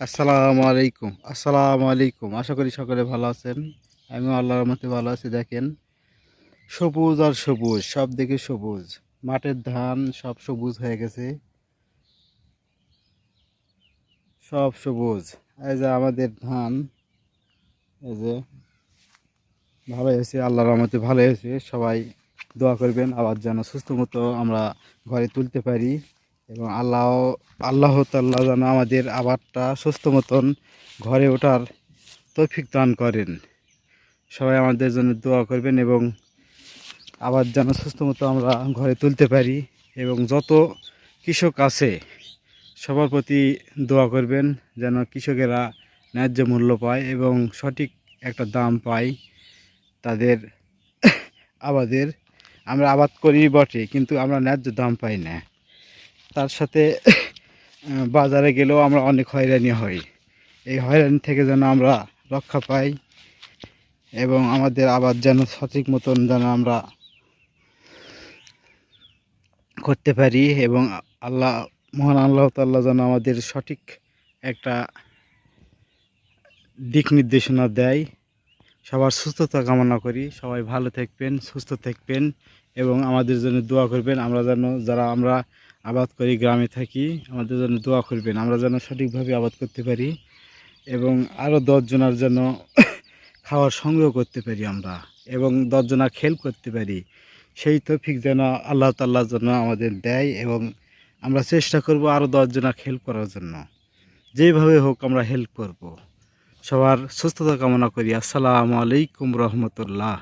আসসালামু আলাইকুম। আসসালামু আলাইকুম। আশা করি সকলে ভালো আছেন। আমিও আল্লাহর মতে ভালো আছি, দেখেন। সবুজ আর সবুজ, সব দিকে সবুজ। মাঠের ধান সব সবুজ হয়ে গেছে। সব সবুজ। এই যে আমাদের ধান, এই যে ভালো হয়েছে, আল্লাহর রহমতে ভালো হয়েছে। সবাই দোয়া করবেন আবার যেন সুস্থ মতো আমরা ঘরে তুলতে পারি। এবং আল্লাহ আল্লাহ তাল্লাহ যেন আমাদের আবারটা সুস্থ মতন ঘরে ওঠার তৌফিক দান করেন। সবাই আমাদের জন্য দোয়া করবেন এবং আবার যেন সুস্থ মতো আমরা ঘরে তুলতে পারি এবং যত কৃষক আছে, সবার প্রতি দোয়া করবেন যেন কৃষকেরা ন্যায্য মূল্য পায় এবং সঠিক একটা দাম পায় তাদের আবাদের। আমরা আবাদ করি বটে, কিন্তু আমরা ন্যায্য দাম পাই না। তার সাথে বাজারে গেলেও আমরা অনেক হয়রানি হই। এই হয়রানি থেকে যেন আমরা রক্ষা পাই এবং আমাদের আবার যেন সঠিক মতন যেন আমরা করতে পারি এবং আল্লাহ, মহান আল্লাহ তাল্লাহ যেন আমাদের সঠিক একটা দিক নির্দেশনা দেয়। সবার সুস্থতা কামনা করি। সবাই ভালো থাকবেন, সুস্থ থাকবেন এবং আমাদের জন্য দোয়া করবেন। আমরা যেন, যারা আমরা আবাদ করি গ্রামে থাকি, আমাদের জন্য দোয়া করবেন, আমরা যেন সঠিকভাবে আবাদ করতে পারি এবং আরও দশজনার জন্য খাওয়ার সংগ্রহ করতে পারি আমরা এবং দশজনা খেল করতে পারি। সেই তৌফিক যেন আল্লাহ তাল্লাহর জন্য আমাদের দেয় এবং আমরা চেষ্টা করব আরও দশজনা খেল করার জন্য। যেভাবে হোক আমরা হেল্প করব। সবার সুস্থতা কামনা করি। আসসালামু আলাইকুম রহমতুল্লাহ।